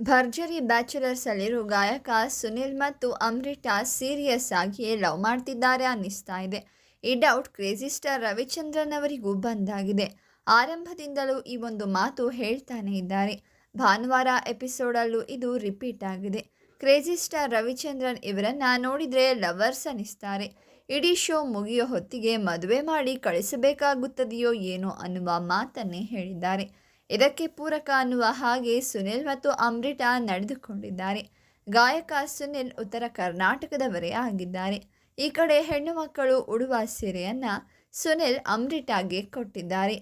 ಭರ್ಜರಿ ಬ್ಯಾಚುಲರ್ಸ್ ಅಲ್ಲಿರೋ ಗಾಯಕ ಸುನಿಲ್ ಮತ್ತು ಅಮೃತಾ ಸೀರಿಯಸ್ ಆಗಿಯೇ ಲವ್ ಮಾಡ್ತಿದ್ದಾರೆ ಅನ್ನಿಸ್ತಾ ಇದೆ. ಈ ಡೌಟ್ ಕ್ರೇಜಿ ಸ್ಟಾರ್ ರವಿಚಂದ್ರನ್ ಅವರಿಗೂ ಬಂದಾಗಿದೆ. ಆರಂಭದಿಂದಲೂ ಈ ಒಂದು ಮಾತು ಹೇಳ್ತಾನೆ ಇದ್ದಾರೆ. ಭಾನುವಾರ ಎಪಿಸೋಡಲ್ಲೂ ಇದು ರಿಪೀಟ್ ಆಗಿದೆ. ಕ್ರೇಜಿ ಸ್ಟಾರ್ ರವಿಚಂದ್ರನ್ ಇವರನ್ನ ನೋಡಿದರೆ ಲವರ್ಸ್ ಅನ್ನಿಸ್ತಾರೆ. ಇಡೀ ಶೋ ಮುಗಿಯೋ ಹೊತ್ತಿಗೆ ಮದುವೆ ಮಾಡಿ ಕಳಿಸಬೇಕಾಗುತ್ತದೆಯೋ ಏನೋ ಅನ್ನುವ ಮಾತನ್ನೇ ಹೇಳಿದ್ದಾರೆ. ಇದಕ್ಕೆ ಪೂರಕ ಅನ್ನುವ ಹಾಗೆ ಸುನಿಲ್ ಮತ್ತು ಅಮೃತಾ ನಡೆದುಕೊಂಡಿದ್ದಾರೆ. ಗಾಯಕ ಸುನಿಲ್ ಉತ್ತರ ಕರ್ನಾಟಕದವರೇ ಆಗಿದ್ದಾರೆ. ಈ ಕಡೆ ಹೆಣ್ಣು ಮಕ್ಕಳು ಉಡುವ ಸೀರೆಯನ್ನು ಸುನಿಲ್ ಅಮೃತಾಗೆ ಕೊಟ್ಟಿದ್ದಾರೆ.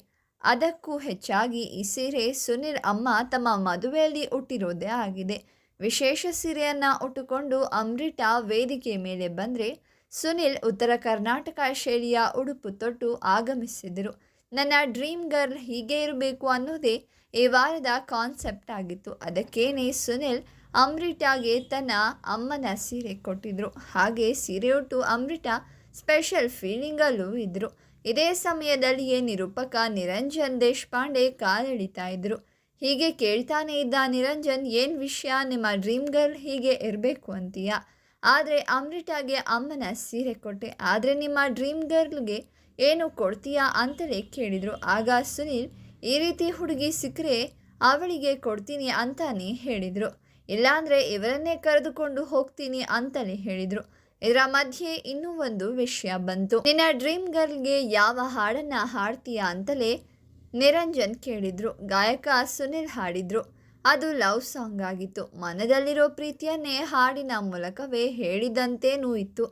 ಅದಕ್ಕೂ ಹೆಚ್ಚಾಗಿ ಈ ಸೀರೆ ಸುನಿಲ್ ಅಮ್ಮ ತಮ್ಮ ಮದುವೆಯಲ್ಲಿ ಉಟ್ಟಿರೋದೇ ಆಗಿದೆ. ವಿಶೇಷ ಸೀರೆಯನ್ನು ಉಟ್ಟುಕೊಂಡು ಅಮೃತಾ ವೇದಿಕೆ ಮೇಲೆ ಬಂದರೆ ಸುನಿಲ್ ಉತ್ತರ ಕರ್ನಾಟಕ ಶೈಲಿಯ ಉಡುಪು ತೊಟ್ಟು ಆಗಮಿಸಿದರು. ನನ್ನ ಡ್ರೀಮ್ ಗರ್ಲ್ ಹೀಗೆ ಇರಬೇಕು ಅನ್ನೋದೇ ಈ ವಾರದ ಕಾನ್ಸೆಪ್ಟ್ ಆಗಿತ್ತು. ಅದಕ್ಕೇನೆ ಸುನಿಲ್ ಅಮೃತಾಗೆ ತನ್ನ ಅಮ್ಮನ ಸೀರೆ ಕೊಟ್ಟಿದ್ರು. ಹಾಗೆ ಸೀರೆ ಉಟ್ಟು ಅಮೃತ ಸ್ಪೆಷಲ್ ಫೀಲಿಂಗಲ್ಲೂ ಇದ್ದರು ಇದೇ ಸಮಯದಲ್ಲಿಯೇ ನಿರೂಪಕ ನಿರಂಜನ್ ದೇಶಪಾಂಡೆ ಕಾಲೆಳಿತಾ ಇದ್ರು. ಹೀಗೆ ಕೇಳ್ತಾನೆ ಇದ್ದ ನಿರಂಜನ್, ಏನು ವಿಷಯ? ನಿಮ್ಮ ಡ್ರೀಮ್ ಗರ್ಲ್ ಹೀಗೆ ಇರಬೇಕು ಅಂತೀಯ? ಆದರೆ ಅಮೃತಾಗೆ ಅಮ್ಮನ ಸೀರೆ ಕೊಟ್ಟೆ. ಆದರೆ ನಿಮ್ಮ ಡ್ರೀಮ್ ಗರ್ಲ್ಗೆ ಏನು ಕೊಡ್ತೀಯಾ ಅಂತಲೇ ಕೇಳಿದರು. ಆಗ ಸುನೀಲ್, ಈ ರೀತಿ ಹುಡುಗಿ ಸಿಕ್ಕರೆ ಅವಳಿಗೆ ಕೊಡ್ತೀನಿ ಅಂತಾನೆ ಹೇಳಿದರು. ಇಲ್ಲಾಂದರೆ ಇವರನ್ನೇ ಕರೆದುಕೊಂಡು ಹೋಗ್ತೀನಿ ಅಂತಲೇ ಹೇಳಿದರು. ಇದರ ಮಧ್ಯೆ ಇನ್ನೂ ಒಂದು ವಿಷಯ ಬಂತು. ನಿನ್ನ ಡ್ರೀಮ್ ಗರ್ಲ್ಗೆ ಯಾವ ಹಾಡನ್ನು ಹಾಡ್ತೀಯಾ ಅಂತಲೇ ನಿರಂಜನ್ ಕೇಳಿದರು. ಗಾಯಕ ಸುನಿಲ್ ಹಾಡಿದರು. ಅದು ಲವ್ ಸಾಂಗ್ ಆಗಿತ್ತು. ಮನದಲ್ಲಿರೋ ಪ್ರೀತಿಯನ್ನೇ ಹಾಡಿನ ಮೂಲಕವೇ ಹೇಳಿದಂತೇನೂ ಇತ್ತು.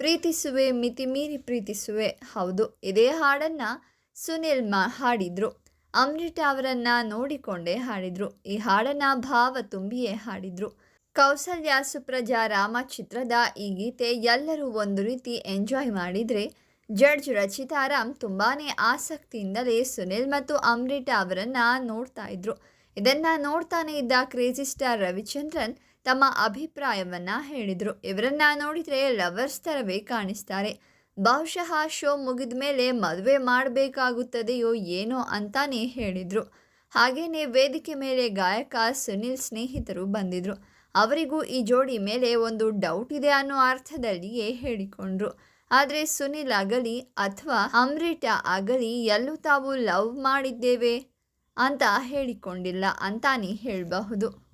ಪ್ರೀತಿಸುವೆ ಮಿತಿ ಮೀರಿ ಪ್ರೀತಿಸುವೆ. ಹೌದು, ಇದೇ ಹಾಡನ್ನು ಸುನಿಲ್ ಮಾ ಹಾಡಿದ್ರು. ಅಮೃತ ಅವರನ್ನು ನೋಡಿಕೊಂಡೇ ಹಾಡಿದ್ರು. ಈ ಹಾಡನ್ನು ಭಾವ ತುಂಬಿಯೇ ಹಾಡಿದ್ರು. ಕೌಸಲ್ಯ ಸುಪ್ರಜಾ ರಾಮ ಚಿತ್ರದ ಈ ಗೀತೆ ಎಲ್ಲರೂ ಒಂದು ರೀತಿ ಎಂಜಾಯ್ ಮಾಡಿದರೆ ಜಡ್ಜ್ ರಚಿತಾರಾಮ್ ತುಂಬಾ ಆಸಕ್ತಿಯಿಂದಲೇ ಸುನಿಲ್ ಮತ್ತು ಅಮೃತ ಅವರನ್ನು ನೋಡ್ತಾ ಇದ್ರು. ಇದನ್ನು ನೋಡ್ತಾನೆ ಇದ್ದ ಕ್ರೇಜಿ ಸ್ಟಾರ್ ರವಿಚಂದ್ರನ್ ತಮ್ಮ ಅಭಿಪ್ರಾಯವನ್ನು ಹೇಳಿದರು. ಇವರನ್ನ ನೋಡಿದರೆ ಲವರ್ಸ್ ಥರವೇ ಕಾಣಿಸ್ತಾರೆ. ಬಹುಶಃ ಶೋ ಮುಗಿದ ಮೇಲೆ ಮದುವೆ ಮಾಡಬೇಕಾಗುತ್ತದೆಯೋ ಏನೋ ಅಂತಾನೆ ಹೇಳಿದರು. ಹಾಗೆಯೇ ವೇದಿಕೆ ಮೇಲೆ ಗಾಯಕ ಸುನಿಲ್ ಸ್ನೇಹಿತರು ಬಂದಿದ್ದರು ಅವರಿಗೂ ಈ ಜೋಡಿ ಮೇಲೆ ಒಂದು ಡೌಟ್ ಇದೆ ಅನ್ನೋ ಅರ್ಥದಲ್ಲಿಯೇ ಹೇಳಿಕೊಂಡ್ರು. ಆದರೆ ಸುನಿಲ್ ಆಗಲಿ ಅಥವಾ ಅಮೃತ ಆಗಲಿ ಎಲ್ಲೂ ತಾವು ಲವ್ ಮಾಡಿದ್ದೇವೆ ಅಂತ ಹೇಳಿಕೊಂಡಿಲ್ಲ ಅಂತಾನೆ ಹೇಳಬಹುದು.